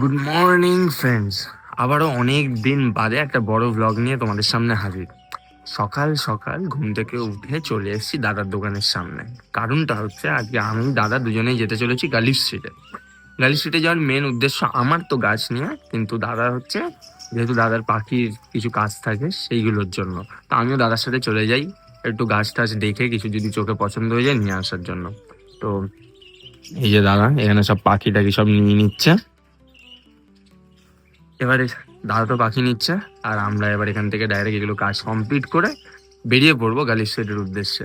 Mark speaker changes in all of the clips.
Speaker 1: Good morning friends আবারও অনেক দিন বাদে একটা বড় ব্লগ নিয়ে তোমাদের সামনে হাজির। সকাল সকাল ঘুম থেকে উঠে চলে এসেছি দাদার দোকানের সামনে। কারণটা হচ্ছে আজকে আমি দাদা দুজনেই যেতে চলেছি গালি স্ট্রিটে গালি স্ট্রিটে যাওয়ার মেন উদ্দেশ্য আমার তো গাছ নিয়ে কিন্তু দাদা হচ্ছে যেহেতু দাদার পাখির কিছু কাজ থাকে সেইগুলোর জন্য। তো আমিও দাদার সাথে চলে যাই, একটু গাছ টাছ দেখে কিছু যদি চোখে পছন্দ হয়ে যায় নিয়ে আসার জন্য। তো এই যে দাদা, এখানে সব পাখি টাখি সব নিয়ে নিচ্ছে। এবারে দাদা তো পাখি নিচ্ছে, আর আমরা এবার এখান থেকে ডাইরেক্ট এগুলো কাজ কমপ্লিট করে বেরিয়ে পড়ব গালি স্ট্রিটের উদ্দেশ্যে।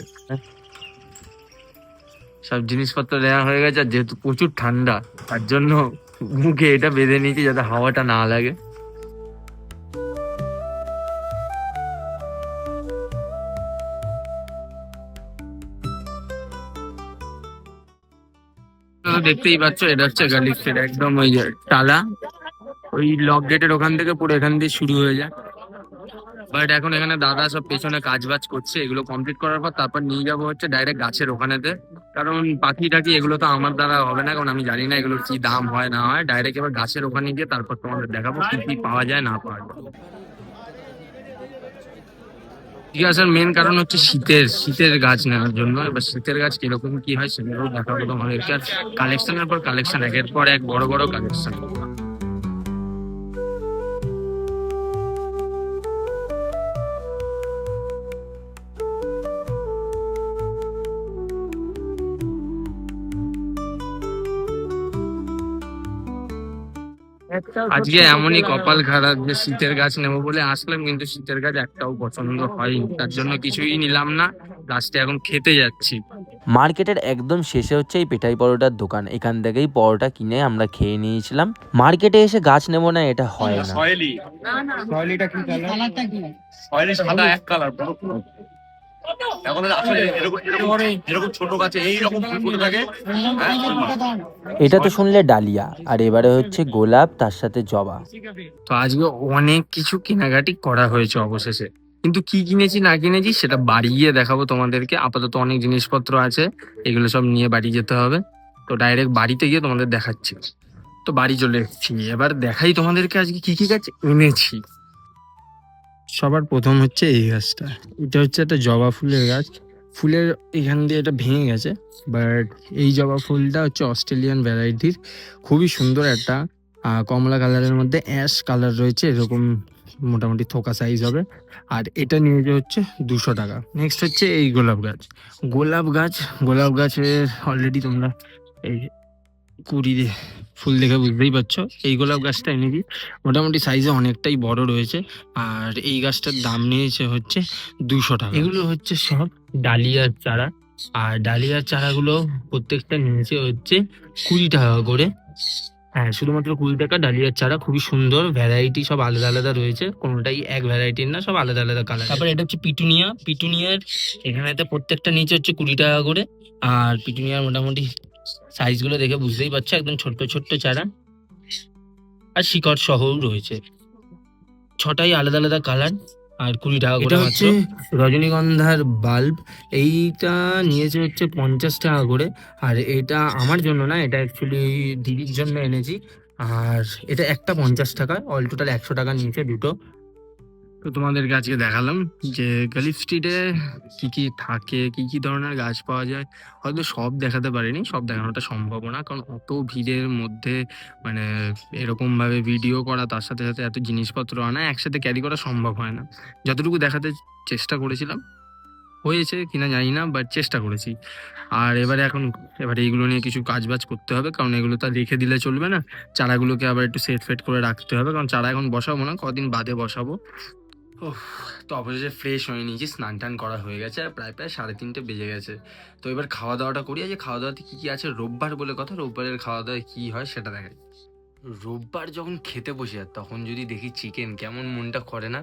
Speaker 1: সব জিনিসপত্র নেওয়া হয়ে গেছে, আর যেহেতু প্রচুর ঠান্ডা, তার জন্য মুখে এটা বেঁধে নিয়েছি যাতে হাওয়াটা না লাগে। দেখতেই পাচ্ছ, এটা হচ্ছে গালি একদম ওই টালা। ওই লক গেটের ওখান থেকে পুরো এখান দিয়ে শুরু হয়ে যায়। বাট এখন এখানে দাদা সব পেছনে কাজ বাজ করছে, এগুলো কমপ্লিট করার পর তারপর নিয়ে যাব হচ্ছে ডাইরেক্ট গাছের ওখানেতে। কারণ পাখি টাখি এগুলো তো আমার দ্বারা হবে না, কারণ আমি জানি না এগুলোর কি দাম হয়, না হয়। ডাইরেক্ট এবার গাছের ওখানে গিয়ে তারপর তোমাদের দেখাবো কি কি পাওয়া যায়, না পাওয়া যায়। ঠিক আছে মেন কারণ হচ্ছে শীতের শীতের গাছ নেওয়ার জন্য। এবার শীতের গাছ কীরকম কি হয় সেগুলো দেখাবো তোমাদেরকে। আর কালেকশনের পর কালেকশন একের পর এক বড় বড় কালেকশন আজকে এমনই কপাল খারাপ যে শীতের গাছ নেব বলে আসলাম কিন্তু শীতের গাছ একটাও পছন্দ হয়নি। তার জন্য কিছুই নিলাম না লাস্টে এখন খেতে যাচ্ছি।
Speaker 2: মার্কেটের একদম শেষে হচ্ছে এই পেটাই পরোটার দোকান। এখান থেকেই পরোটা কিনে আমরা খেয়ে নিয়েছিলাম। মার্কেটে এসে গাছ নেব না এটা হয় না।
Speaker 3: সয়েলি।
Speaker 4: সয়েলিটা কি কালার
Speaker 3: সয়েলি সাদা এক কালার পুরো। এখন আসলে এরকম এরকম এরকম ছোট গাছে এইরকম ফুল ফুটে থাকে হ্যাঁ।
Speaker 2: এটা তো শুনলে ডালিয়া আর এবারে হচ্ছে গোলাপ তার সাথে জবা।
Speaker 1: তো আজকে অনেক কিছু কেনাকাটি করা হয়েছে অবশেষে। কিন্তু কি কিনেছি না কিনেছি সেটা বাড়ি গিয়ে দেখাবো তোমাদেরকে। আপাতত অনেক জিনিসপত্র আছে এগুলো সব নিয়ে বাড়ি যেতে হবে। তো ডাইরেক্ট বাড়িতে গিয়ে তোমাদের দেখাচ্ছি। তো বাড়ি চলে এসেছি। এবার দেখাই তোমাদেরকে আজকে কি কি গাছ এনেছি। সবার প্রথম হচ্ছে এই গাছটা। এটা হচ্ছে একটা জবা ফুলের গাছ। ফুলের এখান দিয়ে এটা ভেঙে গেছে বাট এই জবা ফুলটা হচ্ছে অস্ট্রেলিয়ান ভ্যারাইটির। খুবই সুন্দর একটা কমলা কালারের মধ্যে অ্যাশ কালার রয়েছে, এরকম মোটামুটি থোকা সাইজ হবে। আর এটা নিয়ে যে হচ্ছে দুশো টাকা। নেক্সট হচ্ছে এই গোলাপ গাছ। গোলাপ গাছ, গোলাপ গাছের অলরেডি তোমরা এই কুড়ি ফুল দেখে বুঝতেই পারছ। এই গোলাপ গাছটা এনেছি। মোটামুটি সাইজে অনেকটাই বড় রয়েছে। আর এই গাছটার দাম নিয়েছে হচ্ছে দুশো টাকা। এগুলো হচ্ছে সব ডালিয়ার চারা। আর ডালিয়ার চারাগুলো প্রত্যেকটা নিচে হচ্ছে কুড়ি টাকা করে। হ্যাঁ শুধুমাত্র কুড়ি টাকা ডালিয়ার চারা। খুবই সুন্দর ভ্যারাইটি সব আলাদা আলাদা রয়েছে। কোনোটাই এক ভ্যারাইটির না সব আলাদা আলাদা কালার তারপর এটা হচ্ছে পিটুনিয়া। পিটুনিয়ার এখানেতে প্রত্যেকটা নিচে হচ্ছে কুড়ি টাকা করে। আর পিটুনিয়ার মোটামুটি সাইজগুলো দেখে বুঝতেই পারছ একদম ছোট্ট ছোট্ট চারা। আর শিকড় সহও রয়েছে। ছটাই আলাদা আলাদা কালার আর কুড়ি টাকা করে হচ্ছে রজনীগন্ধার বাল্ব এইটা নিয়েছে হচ্ছে পঞ্চাশ টাকা করে। আর এটা আমার জন্য না এটা অ্যাকচুয়ালি দিদির জন্য এনেছি। আর এটা একটা পঞ্চাশ টাকা অল টোটাল একশো টাকা নিয়েছে দুটো। তো তোমাদেরকে আজকে দেখালাম যে গালিফ স্ট্রিটে কি কি থাকে, কি কি ধরনের গাছ পাওয়া যায়। হয়তো সব দেখাতে পারিনি, সব দেখানোটা সম্ভব না, কারণ অত ভিড়ের মধ্যে মানে এরকম ভাবে ভিডিও করা, তার সাথে সাথে এত জিনিসপত্র আনা, একসাথে ক্যারি করা সম্ভব হয় না। যতটুকু দেখাতে চেষ্টা করেছিলাম, হয়েছে কিনা জানি না বাট চেষ্টা করেছি। আর এবারে এখন, এবারে এইগুলো নিয়ে কিছু কাজ বাজ করতে হবে, কারণ এগুলো তো রেখে দিলে চলবে না। চারাগুলোকে আবার একটু সেট ফেট করে রাখতে হবে, কারণ চারা এখন বসাবো না, কদিন বাদে বসাবো। তো অবশেষে ফ্রেশ হয়ে নিয়েছি, স্নান টান করা হয়ে গেছে আর প্রায় প্রায় সাড়ে তিনটে বেজে গেছে। তো এবার খাওয়া দাওয়াটা করি আজ খাওয়া দাওয়াতে কী কী আছে, রোববার বলে কথা, রোববারের খাওয়া দাওয়ায় কী হয় সেটা দেখাই। রোববার যখন খেতে বসে যায় তখন যদি দেখি চিকেন কেমন মনটা করে না?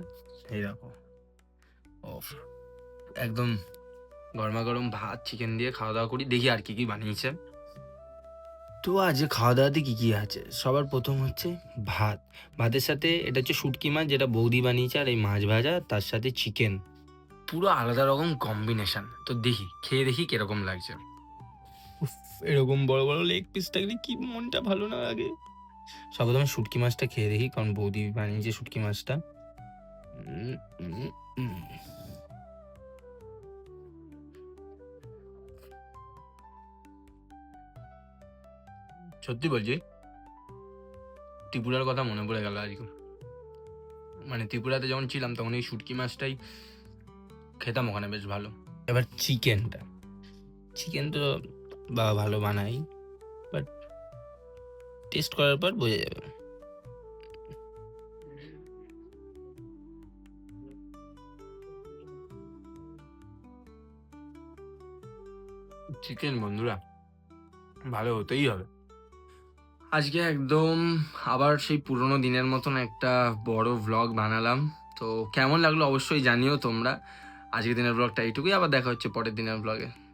Speaker 1: এই দেখো। একদম গরমা গরম ভাত চিকেন দিয়ে খাওয়া দাওয়া করি, দেখি আর কি কি বানিয়েছে। তো আজ খাওয়া দাওয়াতে কী কী আছে? সবার প্রথম হচ্ছে ভাত। ভাতের সাথে এটা হচ্ছে শুটকি মাছ যেটা বৌদি বানিয়েছে আর এই মাছ ভাজা তার সাথে চিকেন পুরো আলাদা রকম কম্বিনেশন তো দেখি খেয়ে দেখি কীরকম লাগছে। উফ, এরকম বড় বড় লেগ পিস থাকলে কি মনটা ভালো না লাগে? সর্বপ্রথমে শুটকি মাছটা খেয়ে দেখি কারণ বৌদি বানিয়েছে শুটকি মাছটা। উম, উম, উম। সত্যি বলছি ত্রিপুরার কথা মনে পড়ে গেল আজকে। মানে ত্রিপুরাতে যখন ছিলাম তখন এই শুটকি মাছটাই খেতাম ওখানে বেশ ভালো। এবার চিকেনটা। চিকেন তো বাবা ভালো বানাই বাট টেস্ট করার পর বোঝা যাবে। চিকেন বন্ধুরা ভালো হতেই হবে। আজকে একদম আবার সেই পুরনো দিনের মতন একটা বড় ব্লগ বানালাম। তো কেমন লাগল অবশ্যই জানিও তোমরা। আজকের দিনের ব্লগটা এইটুকুই, আবার দেখা হচ্ছে পরের দিনের ব্লগে